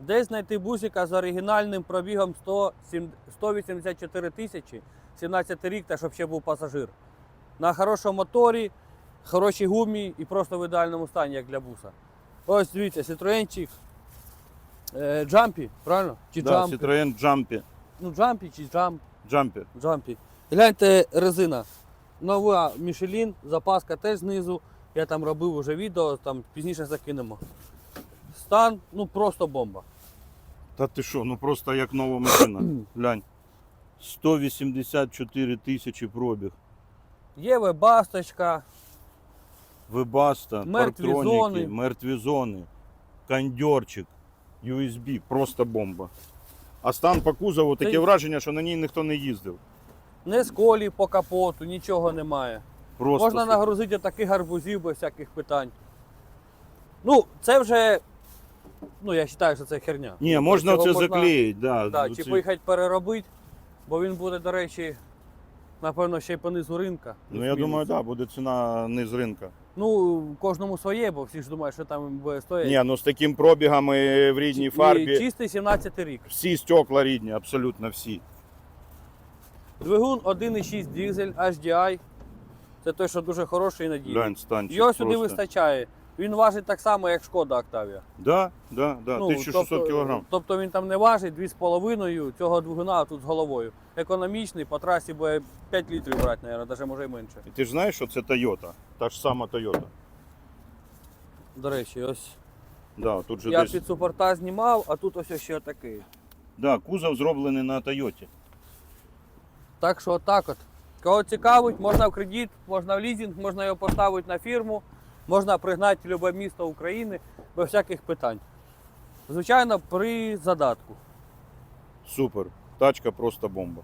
Де знайти бусика з оригінальним пробігом 100, 184 тисячі, 17 рік, та щоб ще був пасажир. На хорошому моторі, хорошій гумі і просто в ідеальному стані, як для буса. Ось дивіться, Citroenчик е, Джампі, правильно? Чи Да, Джампі? Citroen Jumpy. Ну, Джампі чи Джамп. Jumpy. Джампі. Гляньте, резина. Нова Мішелін, запаска теж знизу. Я там робив уже відео, там пізніше закинемо. Стан, ну просто бомба. Та ти що, ну просто як нова машина. Глянь. 184 тисячі пробіг. Є вебасточка, Вебаста, Мертві зони. мертві зони, кондьорчик, USB, просто бомба. А стан по кузову таке Це- враження, що на ній ніхто не їздив. не сколі по капоту, нічого немає. Просто Можна супер. нагрузити таких гарбузів без всяких питань. Ну, це вже. Ну, я вважаю, що це херня. Ні, можна це заклеїти, да. Да, оці- чи поїхати переробити, бо він буде, до речі, напевно, ще й по низу ринка. Ну я думаю, так, да, буде ціна не з ринка. Ну, кожному своє, бо всі ж думають, що там буде стоїть. Ні, ну з таким пробігом і в рідній І фарбі. чистий 17 рік. Всі стекла рідні, абсолютно всі. Двигун 1,6 дизель HDI. Це той, що дуже хороший і надійний. Його сюди просто. вистачає. Він важить так само, як шкода Octavia. Да, да, да, Ну, 1600 тобто, кілограм. Тобто він там не важить 2,5 цього двигуна а тут з головою. Економічний, по трасі буде 5 літрів брати, мабуть, навіть може і менше. І ти ж знаєш, що це Toyota. Та ж сама Toyota. До речі, ось Да, тут же я десь... під супорта знімав, а тут ось ще такий. да, кузов зроблений на Toyota. Так що отак от. Кого цікавить, можна в кредит, можна в лізинг, можна його поставити на фірму, можна пригнати любе місто України без всяких питань. Звичайно, при задатку. Супер. Тачка просто бомба.